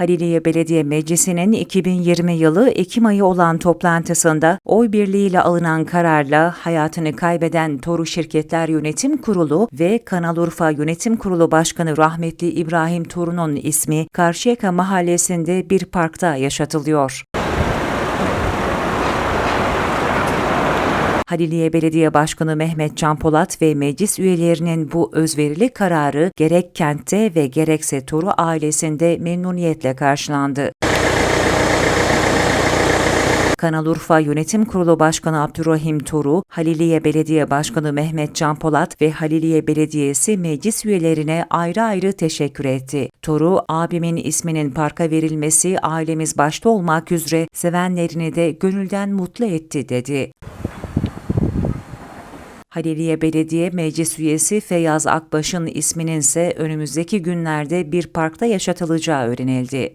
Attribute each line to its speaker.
Speaker 1: Haliliye Belediye Meclisi'nin 2020 yılı Ekim ayı olan toplantısında oy birliğiyle alınan kararla hayatını kaybeden Toru Şirketler Yönetim Kurulu ve Kanalurfa Yönetim Kurulu Başkanı rahmetli İbrahim Torun'un ismi Karşıyaka Mahallesi'nde bir parkta yaşatılıyor. Haliliye Belediye Başkanı Mehmet Can Polat ve meclis üyelerinin bu özverili kararı gerek kentte ve gerekse Toru ailesinde memnuniyetle karşılandı. Kanalurfa Yönetim Kurulu Başkanı Abdurrahim Toru, Haliliye Belediye Başkanı Mehmet Can Polat ve Haliliye Belediyesi meclis üyelerine ayrı ayrı teşekkür etti. Toru, abimin isminin parka verilmesi ailemiz başta olmak üzere sevenlerini de gönülden mutlu etti dedi. Haliliye Belediye Meclis Üyesi Feyyaz Akbaş'ın isminin ise önümüzdeki günlerde bir parkta yaşatılacağı öğrenildi.